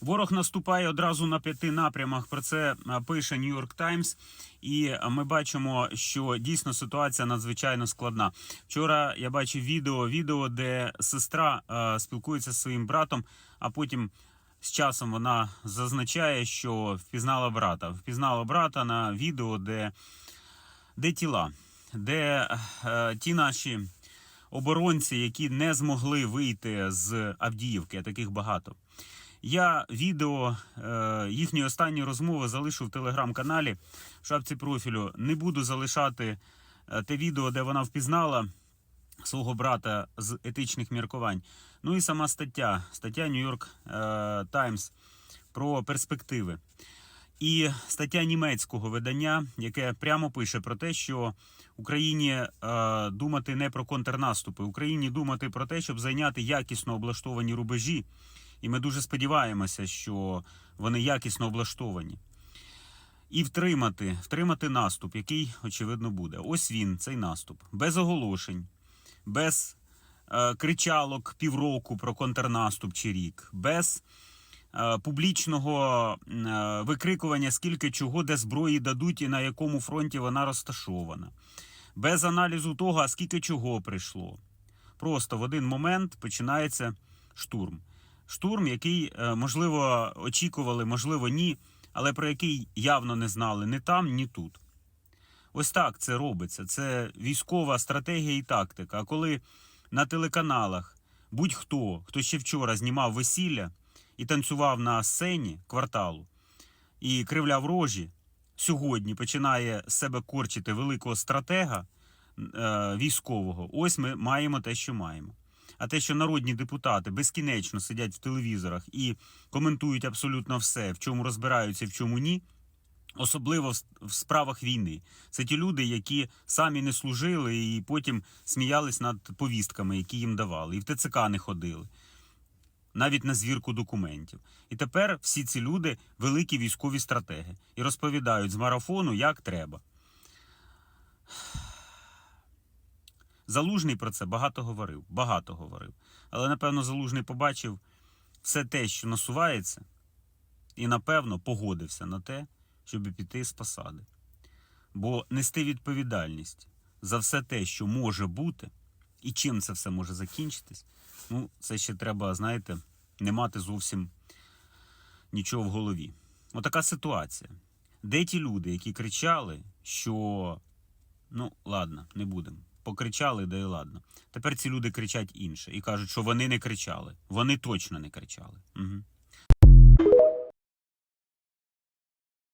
Ворог наступає одразу на п'яти напрямах. Про це пише York Times. І ми бачимо, що дійсно ситуація надзвичайно складна. Вчора я бачив відео, відео, де сестра а, спілкується зі своїм братом, а потім з часом вона зазначає, що впізнала брата. Впізнала брата на відео, де, де тіла, де е, ті наші оборонці, які не змогли вийти з Авдіївки, таких багато. Я відео е, їхньої останньої розмови залишу в телеграм-каналі в шапці профілю. Не буду залишати е, те відео, де вона впізнала свого брата з етичних міркувань. Ну і сама стаття, стаття New York е, Times про перспективи. І стаття німецького видання, яке прямо пише про те, що Україні думати не про контрнаступи, Україні думати про те, щоб зайняти якісно облаштовані рубежі. І ми дуже сподіваємося, що вони якісно облаштовані. І втримати, втримати наступ, який очевидно буде. Ось він, цей наступ, без оголошень, без е, кричалок півроку про контрнаступ чи рік, без е, публічного е, викрикування, скільки чого, де зброї дадуть і на якому фронті вона розташована, без аналізу того, а скільки чого прийшло. Просто в один момент починається штурм. Штурм, який, е, можливо, очікували, можливо, ні, але про який явно не знали ні там, ні тут. Ось так це робиться. Це військова стратегія і тактика. А коли на телеканалах будь-хто, хто ще вчора знімав весілля і танцював на сцені кварталу і кривляв рожі, сьогодні починає з себе корчити великого стратега е, військового, ось ми маємо те, що маємо. А те, що народні депутати безкінечно сидять в телевізорах і коментують абсолютно все, в чому розбираються, в чому ні. Особливо в справах війни. Це ті люди, які самі не служили і потім сміялись над повістками, які їм давали, і в ТЦК не ходили, навіть на звірку документів. І тепер всі ці люди великі військові стратеги і розповідають з марафону, як треба. Залужний про це багато говорив, багато говорив. Але напевно Залужний побачив все те, що насувається, і напевно погодився на те, щоб піти з посади. Бо нести відповідальність за все те, що може бути, і чим це все може закінчитись, ну, це ще треба, знаєте, не мати зовсім нічого в голові. Отака ситуація. Де ті люди, які кричали, що ну, ладно, не будемо. Покричали, да і ладно. Тепер ці люди кричать інше і кажуть, що вони не кричали. Вони точно не кричали. Угу.